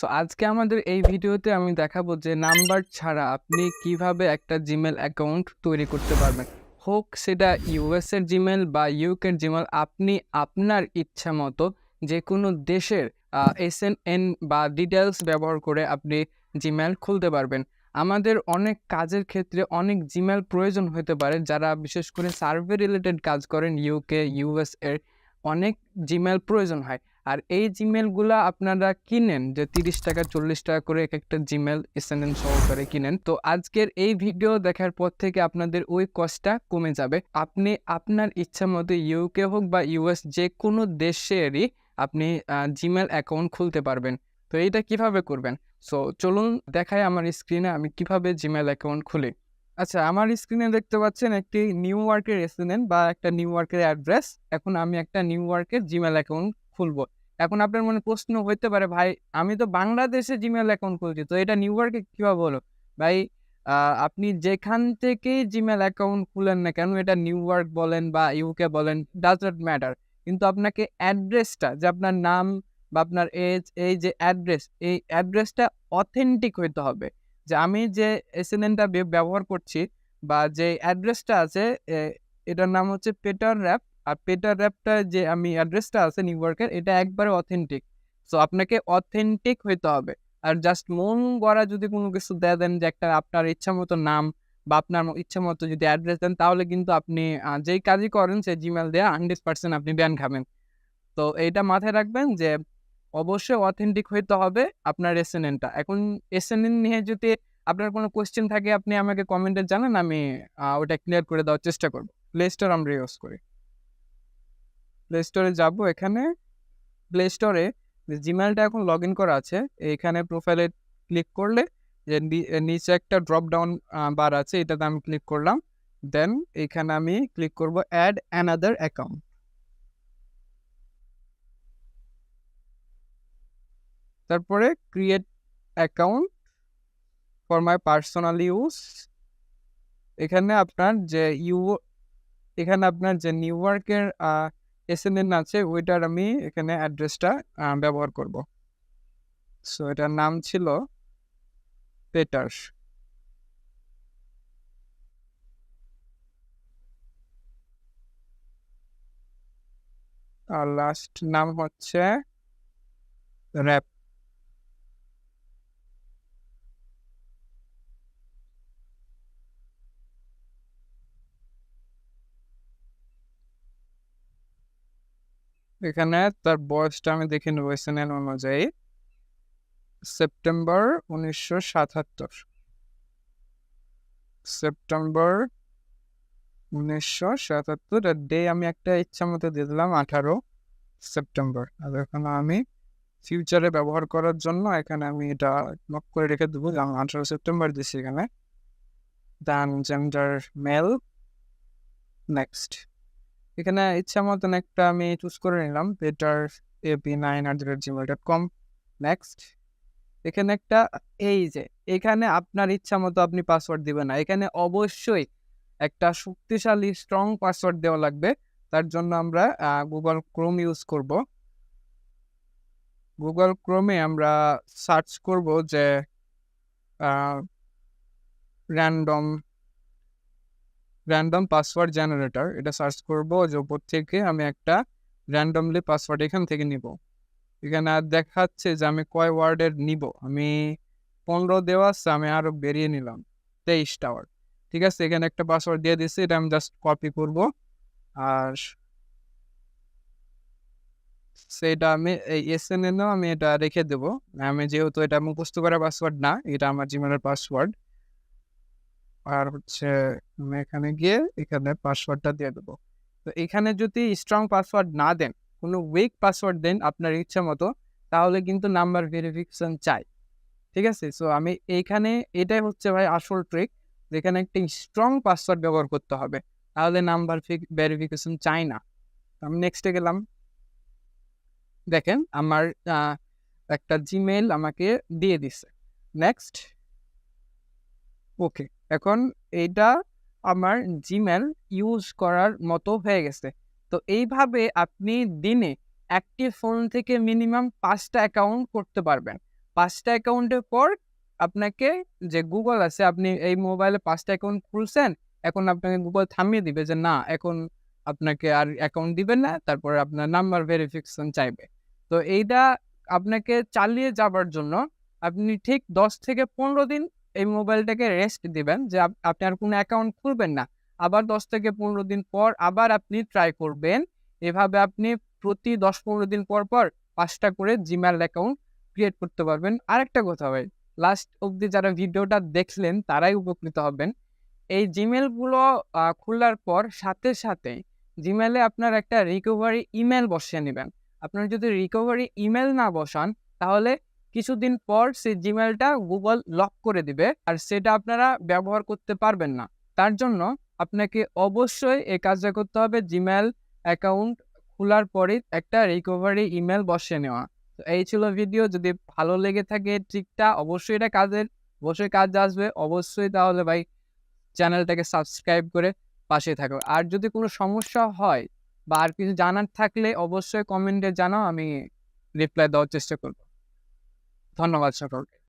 So আজকে আমাদের এই ভিডিওতে আমি দেখাবো যে নাম্বার ছাড়া আপনি কীভাবে একটা জিমেল অ্যাকাউন্ট তৈরি করতে পারবেন। হোক সেটা ইউএসের জিমেল বা ইউকের জিমেল আপনি আপনার ইচ্ছা মতো যে কোনো দেশের এস এন বা ডিটেলস ব্যবহার করে আপনি জিমেল খুলতে পারবেন। আমাদের অনেক কাজের ক্ষেত্রে অনেক জিমেল প্রয়োজন হতে পারে যারা বিশেষ করে সার্ভে রিলেটেড কাজ করেন ইউকে ইউএস এর, অনেক জিমেল প্রয়োজন হয়। আর এই জিমেলগুলো আপনারা কিনেন, যে তিরিশ টাকা, চল্লিশ টাকা করে এক একটা জিমেল এসএনএন সহকারে কিনেন। তো আজকের এই ভিডিও দেখার পর থেকে আপনাদের ওই কস্টটা কমে যাবে। আপনি আপনার ইচ্ছা মতো ইউকে হোক বা ইউএস যে কোনো দেশেরই আপনি জিমেল অ্যাকাউন্ট খুলতে পারবেন। তো এইটা কীভাবে করবেন? সো চলুন দেখায় আমার স্ক্রিনে আমি কীভাবে জিমেল অ্যাকাউন্ট খুলি। আচ্ছা আমার স্ক্রিনে দেখতে পাচ্ছেন একটি নিউ ওয়ার্কের এসএনএন বা একটা নিউ ওয়ার্কের অ্যাড্রেস এখন আমি একটা নিউ ওয়ার্কের জিমেল অ্যাকাউন্ট খুলবো। এখন আপনার মনে প্রশ্ন হইতে পারে, ভাই, আমি তো বাংলাদেশে জিমেল অ্যাকাউন্ট খুলছি, তো এটা নিউ ইয়র্কে কীভাবে হলো? ভাই আপনি যেখান থেকে জিমেল অ্যাকাউন্ট খুলেন না কেন, এটা নিউ ইয়র্ক বলেন বা ইউকে বলেন ডাজ নট ম্যাটার কিন্তু আপনাকে অ্যাড্রেসটা যে আপনার নাম বা আপনার এজ এই যে অ্যাড্রেস এই অ্যাড্রেসটা অথেন্টিক হইতে হবে। যে আমি যে এসএনএনটা ব্যবহার করছি বা যে অ্যাড্রেসটা আছে এটার নাম হচ্ছে পেটার র্যাপ আর পেটার র্যাপটা যে আমি অ্যাড্রেসটা আছে নিউ ইয়র্কের এটা একবারে অথেন্টিক সো আপনাকে অথেন্টিক হইতে হবে। আর জাস্ট মন গড়া যদি কোনো কিছু দেয় দেন যে একটা আপনার ইচ্ছা মতো নাম বা আপনার ইচ্ছা মতো যদি অ্যাড্রেস দেন, তাহলে কিন্তু আপনি যেই কাজই করেন সে জিমেল দেওয়া হান্ড্রেড পার্সেন্ট আপনি ব্যান খাবেন। তো, এইটা মাথায় রাখবেন যে অবশ্যই অথেন্টিক হইতে হবে আপনার এসএনএনটা এখন এসএনএন নিয়ে যদি আপনার কোনো কোয়েশ্চেন থাকে, আপনি আমাকে কমেন্টে জানান, আমি ওটা ক্লিয়ার করে দেওয়ার চেষ্টা করব। প্লে স্টোর আমরা ইউজ করি। প্লে স্টোরে যাব এখানে। প্লে স্টোরে জিমেলটা এখন লগ ইন করা আছে। এখানে প্রোফাইলে ক্লিক করলে যে নিচে একটা ড্রপ ডাউন বার আছে, এটাতে আমি ক্লিক করলাম। দেন এখানে আমি ক্লিক করব অ্যাড অ্যানাদার অ্যাকাউন্ট তারপরে create account for my personal use এখানে আপনার যে ইউ এখানে আপনার যে নিউ ইয়র্কের এসএনএন আছে, ওইটার আমি এখানে অ্যাড্রেসটা ব্যবহার করব। সো এটার নাম ছিল পেটার্স আর লাস্ট নাম হচ্ছে র্যাপ এখানে তার বয়সটা আমি দেখে নেব এসএনএন অনুযায়ী। সেপ্টেম্বর উনিশশো সাতাত্তর। সেপ্টেম্বর উনিশশো সাতাত্তর ডে আমি একটা ইচ্ছা মতো দিয়ে দিলাম, আঠারো সেপ্টেম্বর আর এখানে আমি ফিউচারে ব্যবহার করার জন্য এখানে আমি এটা লক করে রেখে দেবো আঠারো সেপ্টেম্বর দিচ্ছি এখানে। দেন জেন্ডার মেল নেক্সট এখানে ইচ্ছা মতন একটা আমি চুজ করে নিলাম Peter AP nine at the rate Gmail dot com next এখানে একটা, এই যে, এখানে আপনার ইচ্ছা মতো আপনি পাসওয়ার্ড দিবেন না। এখানে অবশ্যই একটা শক্তিশালী স্ট্রং পাসওয়ার্ড দেওয়া লাগবে। তার জন্য আমরা গুগল ক্রোম ইউজ করব। গুগল ক্রোমে আমরা সার্চ করব যে র্যান্ডম র্যান্ডম পাসওয়ার্ড জেনারেটর এটা সার্চ করব যে উপর থেকে আমি একটা র্যান্ডমলি পাসওয়ার্ড এখান থেকে নিব। এখানে আর দেখাচ্ছে যে আমি কয় ওয়ার্ডের নিব। আমি পনেরো দেওয়া আছে, আমি আরও বেরিয়ে নিলাম, তেইশটা ওয়ার্ড। ঠিক আছে, এখানে একটা পাসওয়ার্ড দিয়ে দিচ্ছি এটা আমি জাস্ট কপি করব। আর সেটা আমি এই এস এন এনও আমি এটা রেখে দেবো। আমি যেহেতু এটা মুখস্থ করা পাসওয়ার্ড না, এটা আমার জিমেলের পাসওয়ার্ড আর হচ্ছে এখানে গিয়ে এখানে পাসওয়ার্ডটা দিয়ে দেবো। তো এখানে যদি স্ট্রং পাসওয়ার্ড না দেন, কোনো উইক পাসওয়ার্ড দেন আপনার ইচ্ছা মতো, তাহলে কিন্তু নাম্বার ভেরিফিকেশন চাই। ঠিক আছে? সো আমি এইখানে এটাই হচ্ছে ভাই আসল ট্রিক যেখানে একটি স্ট্রং পাসওয়ার্ড ব্যবহার করতে হবে। তাহলে নাম্বার ভেরিফিকেশন চাই না। আমি নেক্সটে গেলাম। দেখেন আমার একটা জিমেল আমাকে দিয়ে দিছে। নেক্সট ওকে এখন এটা আমার জিমেল ইউজ করার মতো হয়ে গেছে। তো এইভাবে আপনি দিনে একটি ফোন থেকে মিনিমাম পাঁচটা অ্যাকাউন্ট করতে পারবেন। পাঁচটা অ্যাকাউন্টের পর আপনাকে যে গুগল আছে, আপনি এই মোবাইলে পাঁচটা অ্যাকাউন্ট খুলছেন, এখন আপনাকে গুগল থামিয়ে দিবে যে না, এখন আপনাকে আর অ্যাকাউন্ট দিবেন না, তারপরে আপনার নাম্বার ভেরিফিকেশন চাইবে। তো এইটা আপনাকে চালিয়ে যাবার জন্য আপনি ঠিক দশ থেকে পনেরো দিন এই মোবাইলটাকে রেস্ট দিবেন যে আপ- আপনি আর কোনো অ্যাকাউন্ট খুলবেন না। আবার দশ থেকে পনেরো দিন পর আবার আপনি ট্রাই করবেন। এভাবে আপনি প্রতি দশ পনেরো দিন পর পর পাঁচটা করে জিমেল অ্যাকাউন্ট ক্রিয়েট করতে পারবেন। আরেকটা কথা ভাই লাস্ট অবধি যারা ভিডিওটা দেখলেন তারাই উপকৃত হবেন। এই জিমেলগুলো খোলার পর সাথে সাথে জিমেলে আপনার একটা রিকভারি ইমেল বসিয়ে নেবেন। আপনার যদি রিকভারি ইমেল না বসান, তাহলে কিছুদিন পর সেই জিমেলটা গুগল লক করে দিবে আর সেটা আপনারা ব্যবহার করতে পারবেন না। তার জন্য আপনাকে অবশ্যই এই কাজটা করতে হবে জিমেল অ্যাকাউন্ট খোলার পরে একটা রিকভারি ইমেল বসিয়ে নেওয়া। তো এই ছিল ভিডিও যদি ভালো লেগে থাকে ট্রিকটা অবশ্যই এটা কাজের, অবশ্যই কাজ আসবে, অবশ্যই তাহলে ভাই চ্যানেলটাকে সাবস্ক্রাইব করে পাশে থাকো। আর যদি কোনো সমস্যা হয় বা আর কিছু জানার থাকলে অবশ্যই কমেন্টে জানাও, আমি রিপ্লাই দেওয়ার চেষ্টা করব। ধন্যবাদ সকলকে